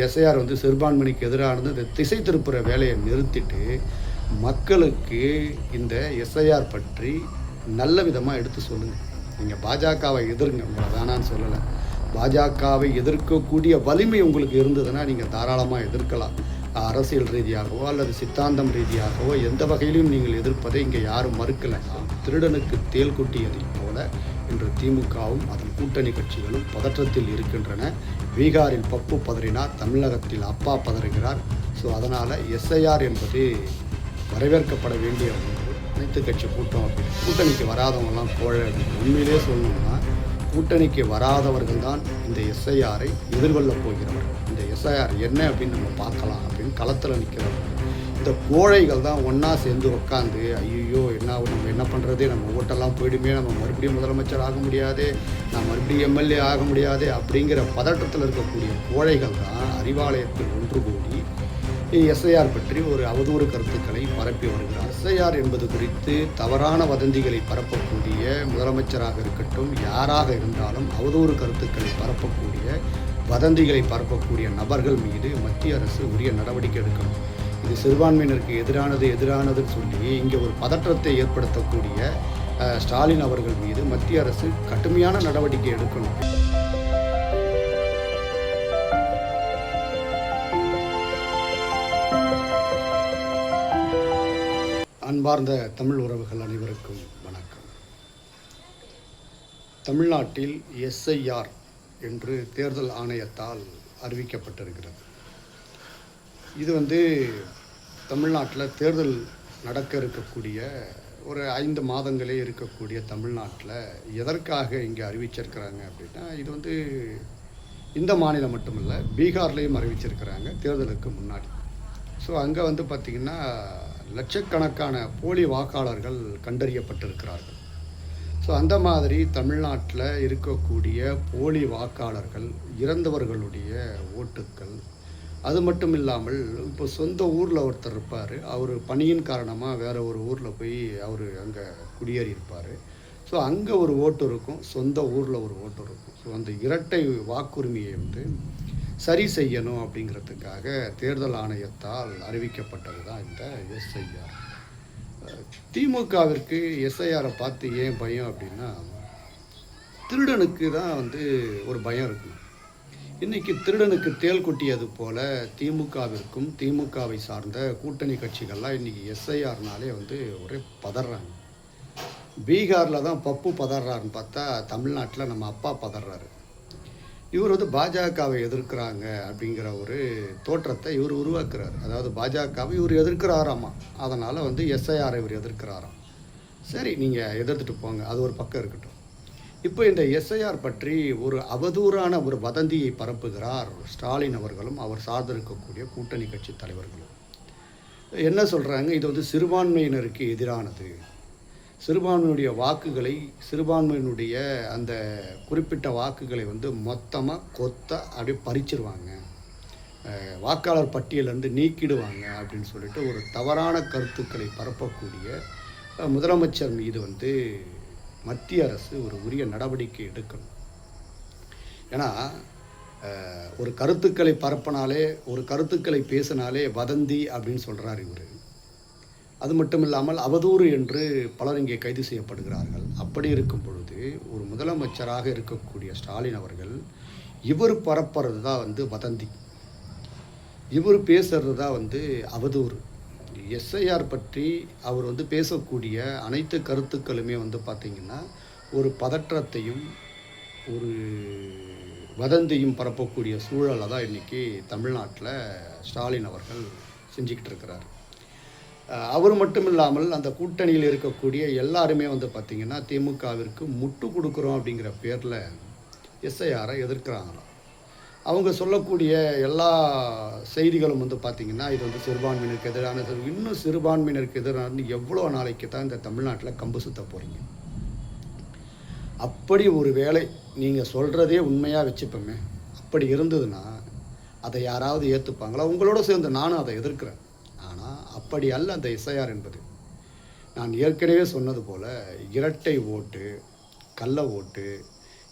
SIR வந்து சிறுபான்மைக்கு எதிரானது இந்த திசை திருப்புற வேலையை நிறுத்திட்டு மக்களுக்கு இந்த எஸ்ஐஆர் பற்றி நல்ல விதமாக எடுத்து சொல்லுங்கள் நீங்கள் பாஜகவை எதிர்ங்க உங்களை வேணான்னு சொல்லலை. பாஜகவை எதிர்க்கக்கூடிய வலிமை உங்களுக்கு இருந்ததுன்னா நீங்கள் தாராளமாக எதிர்க்கலாம். அரசியல் ரீதியாகவோ அல்லது சித்தாந்தம் ரீதியாகவோ எந்த வகையிலும் நீங்கள் எதிர்ப்பதை இங்கே யாரும் மறுக்கலை. திருடனுக்கு தேல் குட்டியதைப் போல இன்று திமுகவும் அதன் கூட்டணி கட்சிகளும் பதற்றத்தில் இருக்கின்றன. பீகாரில் பப்பு பதறினார் தமிழகத்தில் அப்பா பதறுகிறார். ஸோ அதனால் எஸ்ஐஆர் என்பது வரவேற்கப்பட வேண்டிய ஒன்று. அனைத்து கட்சி கூட்டம் அப்படின்னு கூட்டணிக்கு வராதவங்கலாம் கோழ அப்படின்னு உண்மையிலே சொல்லணும்னா கூட்டணிக்கு வராதவர்கள் தான் இந்த எஸ்ஐஆரை எதிர்கொள்ளப் போகிறவர்கள். எஸ்ஐஆர் என்ன அப்படின்னு நம்ம பார்க்கலாம் அப்படின்னு களத்தில் நிற்கிறோம் இந்த கோழைகள் தான் ஒன்றா சேர்ந்து உட்காந்து ஐயோ என்ன நம்ம என்ன பண்ணுறது நம்ம ஓட்டெல்லாம் போயிடுமே நம்ம மறுபடியும் முதலமைச்சர் ஆக முடியாது நான் மறுபடியும் எம்எல்ஏ ஆக முடியாது அப்படிங்கிற பதட்டத்தில் இருக்கக்கூடிய கோழைகள் தான் அறிவாலயத்தில் ஒன்று கூடி எஸ்ஐஆர் பற்றி ஒரு அவதூறு கருத்துக்களை பரப்பி வருகிறார். எஸ்ஐஆர் என்பது குறித்து தவறான வதந்திகளை பரப்பக்கூடிய முதலமைச்சராக இருக்கட்டும் யாராக இருந்தாலும் அவதூறு கருத்துக்களை பரப்பக்கூடிய வதந்திகளை பரப்பக்கூடிய நபர்கள் மீது மத்திய அரசு உரிய நடவடிக்கை எடுக்கணும். இது சிறுபான்மையினருக்கு எதிரானது எதிரானதுன்னு சொல்லி இங்கே ஒரு பதற்றத்தை ஏற்படுத்தக்கூடிய ஸ்டாலின் அவர்கள் மீது மத்திய அரசு கடுமையான நடவடிக்கை எடுக்கணும். அன்பார்ந்த தமிழ் உறவுகள் அனைவருக்கும் வணக்கம். தமிழ்நாட்டில் எஸ்ஐஆர் என்று தேர்தல் ஆணையத்தால் அறிவிக்கப்பட்டிருக்கிறது. இது வந்து தமிழ்நாட்டில் தேர்தல் நடக்க இருக்கக்கூடிய ஒரு ஐந்து மாதங்களே இருக்கக்கூடிய தமிழ்நாட்டில் எதற்காக இங்கே அறிவிச்சிருக்கிறாங்க அப்படின்னா இது வந்து இந்த மாநிலம் மட்டுமல்ல பீகார்லேயும் அறிவிச்சிருக்கிறாங்க தேர்தலுக்கு முன்னாடி. ஸோ அங்கே வந்து பார்த்திங்கன்னா லட்சக்கணக்கான போலி வாக்காளர்கள் கண்டறியப்பட்டிருக்கிறார்கள். ஸோ அந்த மாதிரி தமிழ்நாட்டில் இருக்கக்கூடிய போலி வாக்காளர்கள் இறந்தவர்களுடைய ஓட்டுக்கள் அது மட்டும் இல்லாமல் இப்போ சொந்த ஊரில் ஒருத்தர் இருப்பார். அவர் பணியின் காரணமாக வேறு ஒரு ஊரில் போய் அவர் அங்கே குடியேறி இருப்பார் ஸோ அங்கே ஒரு ஓட்டு இருக்கும் சொந்த ஊரில் ஒரு ஓட்டு இருக்கும். ஸோ அந்த இரட்டை வாக்குரிமையை வந்து சரி செய்யணும் அப்படிங்கிறதுக்காக தேர்தல் ஆணையத்தால் அறிவிக்கப்பட்டது தான் இந்த எஸ்ஐஆர் திமுகவிற்கு எஸ்ஐஆரை பார்த்து ஏன் பயம் அப்படின்னா திருடனுக்கு தான் வந்து ஒரு பயம் இருக்கணும் இன்றைக்கி திருடனுக்கு தேல் கொட்டியது போல் திமுகவிற்கும் திமுகவை சார்ந்த கூட்டணி கட்சிகள்லாம் இன்றைக்கி எஸ்ஐஆர்னாலே வந்து ஒரே பதறாங்க. பீகாரில் தான் பப்பு பதறாருன்னு பார்த்தா தமிழ்நாட்டில் நம்ம அப்பா பதறாரு. இவர் வந்து பாஜகவை எதிர்க்கிறாங்க அப்படிங்கிற ஒரு தோற்றத்தை இவர் உருவாக்குறாரு. அதாவது பாஜகவை இவர் எதிர்க்கிறாராமா? அதனால் வந்து எஸ்ஐஆரை இவர் எதிர்க்கிறாராம். சரி நீங்கள் எதிர்த்துட்டு போங்க. அது ஒரு பக்கம் இருக்கட்டும். இப்போ இந்த எஸ்ஐஆர் பற்றி ஒரு அவதூறான ஒரு வதந்தியை பரப்புகிறார் ஸ்டாலின் அவர்களும் அவர் சார்ந்திருக்கக்கூடிய கூட்டணி கட்சி தலைவர்களும். என்ன சொல்கிறாங்க இது வந்து சிறுபான்மையினருக்கு எதிரானது. சிறுபான்மையுடைய வாக்குகளை சிறுபான்மையினுடைய அந்த குறிப்பிட்ட வாக்குகளை வந்து மொத்தமாக கொத்த அப்படியே பறிச்சிருவாங்க. வாக்காளர் பட்டியலேருந்து நீக்கிடுவாங்க அப்படின்னு சொல்லிட்டு ஒரு தவறான கருத்துக்களை பரப்பக்கூடிய முதலமைச்சர் மீது வந்து மத்திய அரசு ஒரு உரிய நடவடிக்கை எடுக்கணும். ஏன்னா ஒரு கருத்துக்களை பரப்பினாலே ஒரு கருத்துக்களை பேசினாலே வதந்தி அப்படின்னு சொல்கிறார் இவர். அது மட்டும் இல்லாமல் அவதூறு என்று பலர் இங்கே கைது செய்யப்படுகிறார்கள். அப்படி இருக்கும் பொழுது ஒரு முதலமைச்சராக இருக்கக்கூடிய ஸ்டாலின் அவர்கள் இவர் பரப்புறது தான் வந்து வதந்தி. இவர் பேசுறது தான் வந்து அவதூறு. எஸ்ஐஆர் பற்றி அவர் வந்து பேசக்கூடிய அனைத்து கருத்துக்களுமே வந்து பார்த்திங்கன்னா ஒரு பதற்றத்தையும் ஒரு வதந்தியும் பரப்பக்கூடிய சூழலை தான் இன்றைக்கி தமிழ்நாட்டில் ஸ்டாலின் அவர்கள் செஞ்சுக்கிட்டு இருக்கிறார். அவர் மட்டும் இல்லாமல் அந்த கூட்டணியில் இருக்கக்கூடிய எல்லாருமே வந்து பார்த்திங்கன்னா திமுகவிற்கு முட்டு கொடுக்குறோம் அப்படிங்கிற பேரில் எஸ்ஐஆரை எதிர்க்கிறாங்களாம். அவங்க சொல்லக்கூடிய எல்லா செய்திகளும் வந்து பார்த்திங்கன்னா இது வந்து சிறுபான்மையினருக்கு எதிரான இன்னும் சிறுபான்மையினருக்கு எதிரான எவ்வளோ நாளைக்கு தான் இந்த தமிழ்நாட்டில் கம்பு சுத்த போகிறீங்க அப்படி ஒரு வேலை நீங்கள் சொல்கிறதே உண்மையாக வச்சுப்போமே. அப்படி இருந்ததுன்னா அதை யாராவது ஏற்றுப்பாங்களா உங்களோட சேர்ந்து நானும் அதை எதிர்க்கிறேன். ஆனால் அப்படி அல்ல அந்த எஸ்ஐஆர் என்பது. நான் ஏற்கனவே சொன்னது போல் இரட்டை ஓட்டு கள்ள ஓட்டு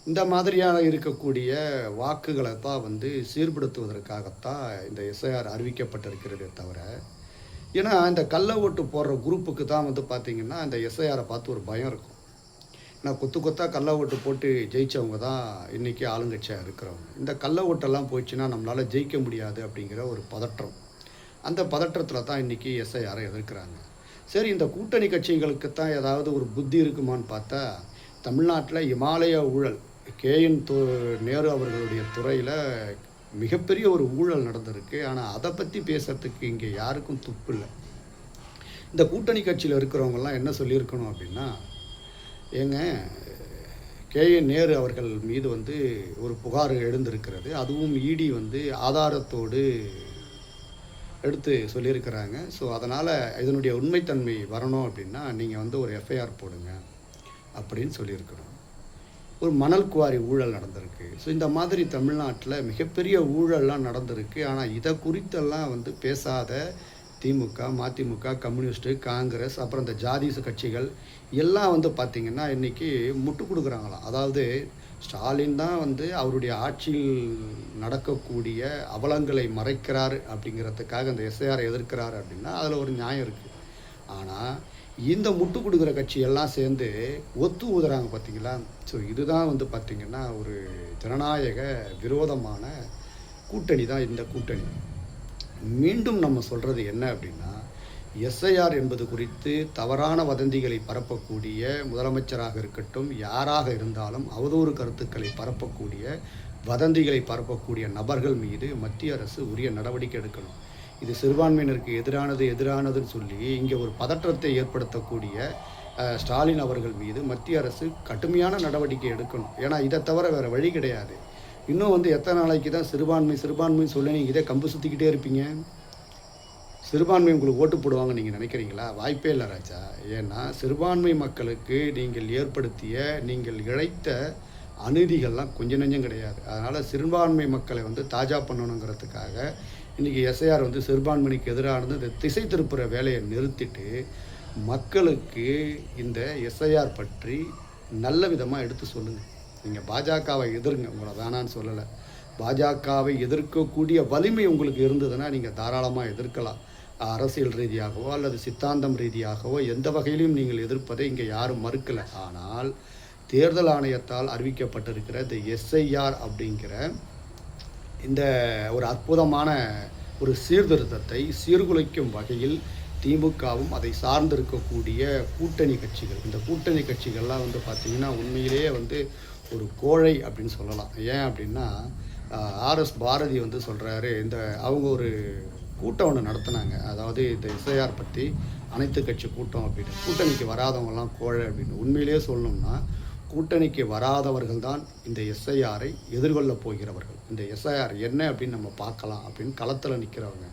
இந்த மாதிரியான இருக்கக்கூடிய வாக்குகளை தான் வந்து சீர்படுத்துவதற்காகத்தான் இந்த எஸ்ஐஆர் அறிவிக்கப்பட்டிருக்கிறதே தவிர ஏன்னா இந்த கள்ள ஓட்டு போடுற குரூப்புக்கு தான் வந்து பார்த்திங்கன்னா இந்த எஸ்ஐஆரை பார்த்து ஒரு பயம் இருக்கும். நான் கொத்து கொத்தாக கள்ள ஓட்டு போட்டு ஜெயித்தவங்க தான் இன்றைக்கி ஆளுங்கட்சியாக இருக்கிறவங்க. இந்த கள்ள ஓட்டெல்லாம் போயிடுச்சுன்னா நம்மளால் ஜெயிக்க முடியாது அப்படிங்கிற ஒரு பதற்றம். அந்த பதற்றத்தில் தான் இன்றைக்கி எஸ்ஐஆரை எதிர்க்கிறாங்க. சரி இந்த கூட்டணி கட்சிகளுக்கு தான் ஏதாவது ஒரு புத்தி இருக்குமான்னு பார்த்தா தமிழ்நாட்டில் இமாலய ஊழல் கேஎன் து நேரு அவர்களுடைய துறையில் மிகப்பெரிய ஒரு ஊழல் நடந்திருக்கு. ஆனால் அதை பற்றி பேசுறதுக்கு இங்கே யாருக்கும் துப்பு இல்லை. இந்த கூட்டணி கட்சியில் இருக்கிறவங்கெல்லாம் என்ன சொல்லியிருக்கணும் அப்படின்னா ஏங்க கேஎன் நேரு அவர்கள் மீது வந்து ஒரு புகார் எழுந்திருக்கிறது. அதுவும் இடி வந்து ஆதாரத்தோடு எடுத்து சொல்லியிருக்கிறாங்க. ஸோ அதனால் இதனுடைய உண்மைத்தன்மை வரணும் அப்படின்னா நீங்கள் வந்து ஒரு எஃப்ஐஆர் போடுங்க அப்படின்னு சொல்லியிருக்கிறோம். ஒரு மணல் குவாரி ஊழல் நடந்திருக்கு. ஸோ இந்த மாதிரி தமிழ்நாட்டில் மிகப்பெரிய ஊழல்லாம் நடந்திருக்கு. ஆனால் இதை குறித்தெல்லாம் வந்து பேசாத திமுக மதிமுக கம்யூனிஸ்ட்டு காங்கிரஸ் அப்புறம் இந்த ஜாதிச கட்சிகள் எல்லாம் வந்து பார்த்திங்கன்னா இன்றைக்கி முட்டு கொடுக்குறாங்களாம். அதாவது ஸ்டாலின் தான் வந்து அவருடைய ஆட்சியில் நடக்கக்கூடிய அவலங்களை மறைக்கிறார் அப்படிங்கிறதுக்காக அந்த எஸ்ஐஆரை எதிர்க்கிறார் அப்படின்னா அதில் ஒரு நியாயம் இருக்குது ஆனால் இந்த முட்டு கொடுக்குற கட்சி எல்லாம் சேர்ந்து ஒத்து ஊதுறாங்க பார்த்தீங்களா ஸோ இதுதான் வந்து பார்த்திங்கன்னா ஒரு ஜனநாயக விரோதமான கூட்டணி தான் இந்த கூட்டணி. மீண்டும் நம்ம சொல்கிறது என்ன அப்படின்னா எஸ்ஐஆர் என்பது குறித்து தவறான வதந்திகளை பரப்பக்கூடிய முதலமைச்சராக இருக்கட்டும் யாராக இருந்தாலும் அவதூறு கருத்துக்களை பரப்பக்கூடிய வதந்திகளை பரப்பக்கூடிய நபர்கள் மீது மத்திய அரசு உரிய நடவடிக்கை எடுக்கணும். இது சிறுபான்மையினருக்கு எதிரானது எதிரானதுன்னு சொல்லி இங்கே ஒரு பதற்றத்தை ஏற்படுத்தக்கூடிய ஸ்டாலின் அவர்கள் மீது மத்திய அரசு கடுமையான நடவடிக்கை எடுக்கணும். ஏன்னா இதை தவிர வேறு வழி கிடையாது. இன்னும் வந்து எத்தனை நாளைக்கு தான் சிறுபான்மை சிறுபான்மைன்னு சொல்லி நீங்கள் இதே கம்பு சுற்றிக்கிட்டே இருப்பீங்க? சிறுபான்மை உங்களுக்கு ஓட்டு போடுவாங்க நீங்கள் நினைக்கிறீங்களா? வாய்ப்பே இல்லை ராஜா. ஏன்னா சிறுபான்மை மக்களுக்கு நீங்கள் ஏற்படுத்திய நீங்கள் இழைத்த அநீதிகள்லாம் கொஞ்சம் நெஞ்சம் கிடையாது. அதனால் சிறுபான்மை மக்களை வந்து தாஜா பண்ணணுங்கிறதுக்காக இன்றைக்கி எஸ்ஐஆர் வந்து சிறுபான்மைக்கு எதிரானது இந்த திசை திருப்புற வேலையை நிறுத்திட்டு மக்களுக்கு இந்த எஸ்ஐஆர் பற்றி நல்ல விதமாக எடுத்து சொல்லுங்கள் நீங்கள் பாஜகவை எதிருங்க. உங்களை வேணான்னு சொல்லலை. பாஜகவை எதிர்க்கக்கூடிய வலிமை உங்களுக்கு இருந்ததுன்னா நீங்கள் தாராளமாக எதிர்க்கலாம். அரசியல் ரீதியாகவோ அல்லது சித்தாந்தம் ரீதியாகவோ எந்த வகையிலும் நீங்கள் எதிர்ப்பதை இங்கே யாரும் மறுக்கலை. ஆனால் தேர்தல் ஆணையத்தால் அறிவிக்கப்பட்டிருக்கிற இந்த எஸ்ஐஆர் அப்படிங்கிற இந்த ஒரு அற்புதமான ஒரு சீர்திருத்தத்தை சீர்குலைக்கும் வகையில் திமுகவும் அதை சார்ந்திருக்கக்கூடிய கூட்டணி கட்சிகள் இந்த கூட்டணி கட்சிகள்லாம் வந்து பார்த்திங்கன்னா உண்மையிலேயே வந்து ஒரு கோழை அப்படின்னு சொல்லலாம். ஏன் அப்படின்னா ஆர்எஸ் பாரதி வந்து சொல்கிறாரு இந்த அவங்க ஒரு கூட்டம் ஒன்று நடத்தினாங்க. அதாவது இந்த இசையார் பற்றி அனைத்து கட்சி கூட்டம் அப்படின்னு. கூட்டணிக்கு வராதவங்கலாம் கோழை அப்படின்னு. உண்மையிலேயே சொல்லணும்னா கூட்டணிக்கு வராதவர்கள் தான் இந்த எஸ்ஐஆரை எதிர்கொள்ள போகிறவர்கள். இந்த எஸ்ஐஆர் என்ன அப்படின்னு நம்ம பார்க்கலாம் அப்படின்னு களத்தில் நிற்கிறவங்க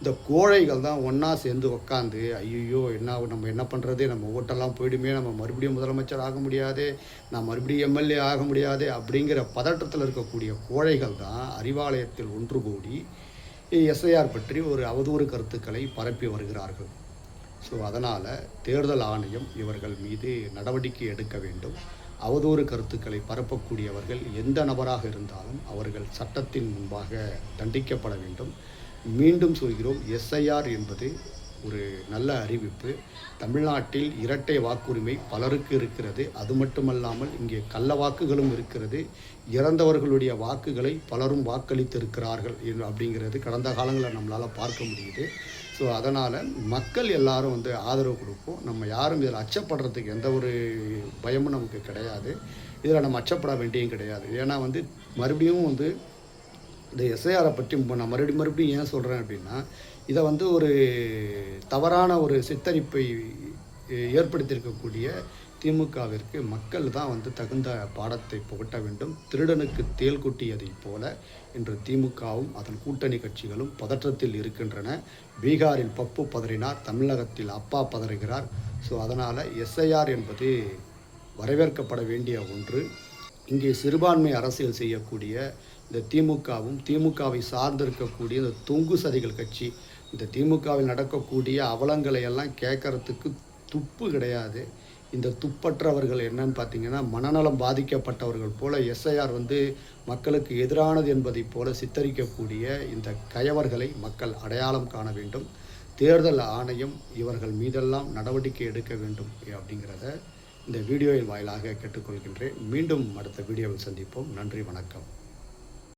இந்த கோழைகள் தான் ஒன்றா சேர்ந்து உக்காந்து ஐயோ என்ன நம்ம என்ன பண்ணுறது நம்ம ஓட்டெல்லாம் போயிடுமே நம்ம மறுபடியும் முதலமைச்சர் ஆக முடியாது நான் மறுபடியும் எம்எல்ஏ ஆக முடியாது அப்படிங்கிற பதட்டத்தில் இருக்கக்கூடிய கோழைகள் தான் அறிவாலயத்தில் ஒன்று கூடி எஸ்ஐஆர் பற்றி ஒரு அவதூறு கருத்துக்களை பரப்பி வருகிறார்கள். ஸோ அதனால் தேர்தல் ஆணையம் இவர்கள் மீது நடவடிக்கை எடுக்க வேண்டும். அவதூறு கருத்துக்களை பரப்பக்கூடியவர்கள் எந்த நபராக இருந்தாலும் அவர்கள் சட்டத்தின் முன்பாக தண்டிக்கப்பட வேண்டும். மீண்டும் சொல்கிறோம் எஸ்ஐஆர் என்பது ஒரு நல்ல அறிவிப்பு. தமிழ்நாட்டில் இரட்டை வாக்குரிமை பலருக்கு இருக்கிறது. அது மட்டுமல்லாமல் இங்கே கள்ள வாக்குகளும் இருக்கிறது. இறந்தவர்களுடைய வாக்குகளை பலரும் வாக்களித்திருக்கிறார்கள் என் அப்படிங்கிறது கடந்த காலங்களில் நம்மளால் பார்க்க முடியுது. ஸோ அதனால் மக்கள் எல்லாரும் வந்து ஆதரவு கொடுப்போம். நம்ம யாரும் இதில் அச்சப்படுறதுக்கு எந்த ஒரு பயமும் நமக்கு கிடையாது. இதில் நம்ம அச்சப்பட வேண்டியும் கிடையாது. ஏன்னா வந்து மறுபடியும் வந்து இந்த எஸ்ஐஆரை பற்றி நான் மறுபடியும் மறுபடியும் ஏன் சொல்கிறேன் அப்படின்னா இதை வந்து ஒரு தவறான ஒரு சித்தரிப்பை ஏற்படுத்தியிருக்கக்கூடிய திமுகவிற்கு மக்கள் தான் வந்து தகுந்த பாடத்தை புகட்ட வேண்டும். திருடனுக்கு தேல் கொட்டியதைப் போல இன்று திமுகவும் அதன் கூட்டணி கட்சிகளும் பதற்றத்தில் இருக்கின்றன. பீகாரில் பப்பு பதறினார் தமிழகத்தில் அப்பா பதறுகிறார். ஸோ அதனால் எஸ்ஐஆர் என்பது வரவேற்கப்பட வேண்டிய ஒன்று. இங்கே சிறுபான்மை அரசியல் செய்யக்கூடிய இந்த திமுகவும் திமுகவை சார்ந்திருக்கக்கூடிய இந்த தொங்கு சதிகள் கட்சி இந்த திமுகவில் நடக்கக்கூடிய அவலங்களை எல்லாம் கேட்கறதுக்கு துப்பு கிடையாது. இந்த துப்பற்றவர்கள் என்னன்னு பார்த்தீங்கன்னா மனநலம் பாதிக்கப்பட்டவர்கள் போல எஸ்ஐஆர் வந்து மக்களுக்கு எதிரானது என்பதைப் போல சித்தரிக்கக்கூடிய இந்த கயவர்களை மக்கள் அடையாளம் காண வேண்டும். தேர்தல் ஆணையம் இவர்கள் மீதெல்லாம் நடவடிக்கை எடுக்க வேண்டும் அப்படிங்கிறத இந்த வீடியோவின் வாயிலாக கேட்டுக்கொள்கின்றேன். மீண்டும் அடுத்த வீடியோவில் சந்திப்போம். நன்றி வணக்கம்.